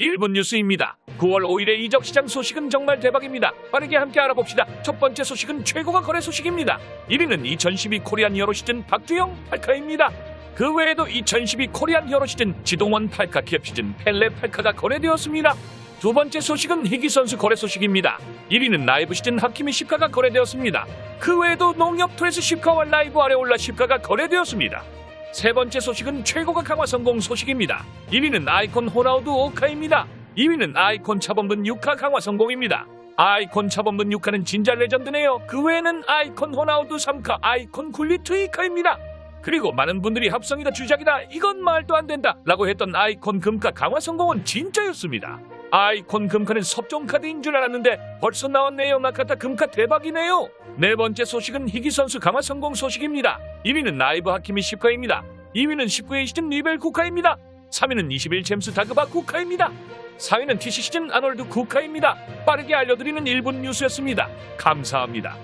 1분 뉴스입니다. 9월 5일의 이적 시장 소식은 정말 대박입니다. 빠르게 함께 알아봅시다. 첫 번째 소식은 최고가 거래 소식입니다. 1위는 2012 코리안 히어로 시즌 박주영 팔카입니다. 그 외에도 2012 코리안 히어로 시즌 지동원 팔카 캡 시즌 펠레 팔카가 거래되었습니다. 두 번째 소식은 희귀 선수 거래 소식입니다. 1위는 라이브 시즌 하키미 10가가 거래되었습니다. 그 외에도 농협 토레스 10가와 라이브 아레올라 10가가 거래되었습니다. 세 번째 소식은 최고가 강화 성공 소식입니다. 1위는 아이콘 호나우두 오카입니다. 2위는 아이콘 차범근 6카 강화 성공입니다. 아이콘 차범근 6카는 진짜 레전드네요. 그 외에는 아이콘 호나우두 3카, 아이콘 굴리트 2카입니다. 그리고 많은 분들이 합성이다 주작이다 이건 말도 안 된다 라고 했던 아이콘 금카 강화 성공은 진짜였습니다. 아이콘 금카는 섭종 카드인 줄 알았는데 벌써 나왔네요 나카타 금카 대박이네요. 네 번째 소식은 희귀 선수 강화 성공 소식입니다. 1위는 나이브 하키미 10카입니다. 2위는 19회 시즌 리벨 쿠카입니다. 3위는 21 잼스 다그바 쿠카입니다. 4위는 TC 시즌 아놀드 쿠카입니다. 빠르게 알려드리는 1분 뉴스였습니다. 감사합니다.